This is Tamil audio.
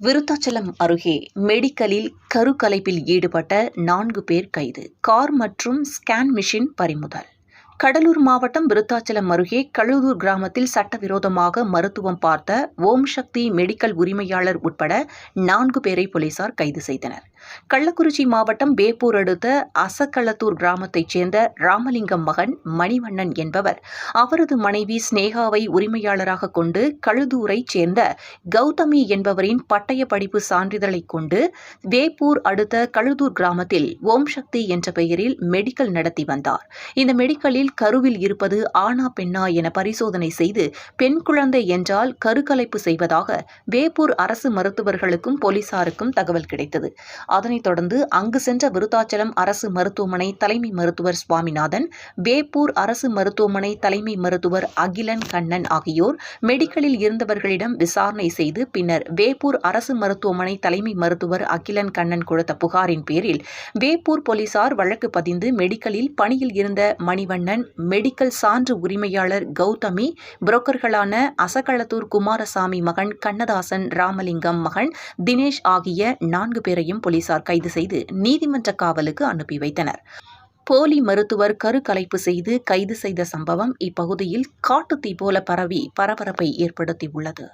விருத்தாச்சலம் அருகே மெடிக்கலில் கருக்கலைப்பில் ஈடுபட்ட நான்கு பேர் கைது. கார் மற்றும் ஸ்கேன் மிஷின் பறிமுதல். கடலூர் மாவட்டம் விருத்தாச்சலம் அருகே கழுதூர் கிராமத்தில் சட்டவிரோதமாக மருத்துவம் பார்த்த ஓம் சக்தி மெடிக்கல் உரிமையாளர் உட்பட நான்கு பேரை போலீசார் கைது செய்தனர். கள்ளக்குறிச்சி மாவட்டம் வேப்பூர் அடுத்த அசக்களத்தூர் கிராமத்தைச் சேர்ந்த ராமலிங்கம் மகன் மணிவண்ணன் என்பவர் அவரது மனைவி ஸ்னேகாவை உரிமையாளராக கொண்டு கழுதூரைச் சேர்ந்த கௌதமி என்பவரின் பட்டய படிப்பு சான்றிதழை கொண்டு வேப்பூர் அடுத்த கழுதூர் கிராமத்தில் ஓம் சக்தி என்ற பெயரில் மெடிக்கல் நடத்தி வந்தார். இந்த மெடிக்கலில் கருவில் இருப்பது ஆணா பெண்ணா என பரிசோதனை செய்து பெண் குழந்தை என்றால் கருக்கலைப்பு செய்வதாக வேப்பூர் அரசு மருத்துவர்களுக்கும் போலீசாருக்கும் தகவல் கிடைத்தது. அதனைத் தொடர்ந்து அங்கு சென்ற விருத்தாச்சலம் அரசு மருத்துவமனை தலைமை மருத்துவர் சுவாமிநாதன் வேப்பூர் அரசு மருத்துவமனை தலைமை மருத்துவர் அகிலன் கண்ணன் ஆகியோர் மெடிக்கலில் இருந்தவர்களிடம் விசாரணை செய்து பின்னர் வேப்பூர் அரசு மருத்துவமனை தலைமை மருத்துவர் அகிலன் கண்ணன் கொடுத்த புகாரின் பேரில் வேப்பூர் போலீசார் வழக்கு பதிந்து மெடிக்கலில் பணியில் இருந்த மணிவண்ணன் மெடிக்கல் சான்று உரிமையாளர் கௌதமி புரோக்கர்களான அசகளத்தூர் குமாரசாமி மகன் கண்ணதாசன் ராமலிங்கம் மகன் தினேஷ் ஆகிய நான்கு பேரையும் போலீசார் கைது செய்து நீதிமன்ற காவலுக்கு அனுப்பி வைத்தனர். போலி மருத்துவர் கருக்கலைப்பு செய்து கைது செய்த சம்பவம் இப்பகுதியில் காட்டுத்தீ போல பரவி பரபரப்பை ஏற்படுத்தியுள்ளது.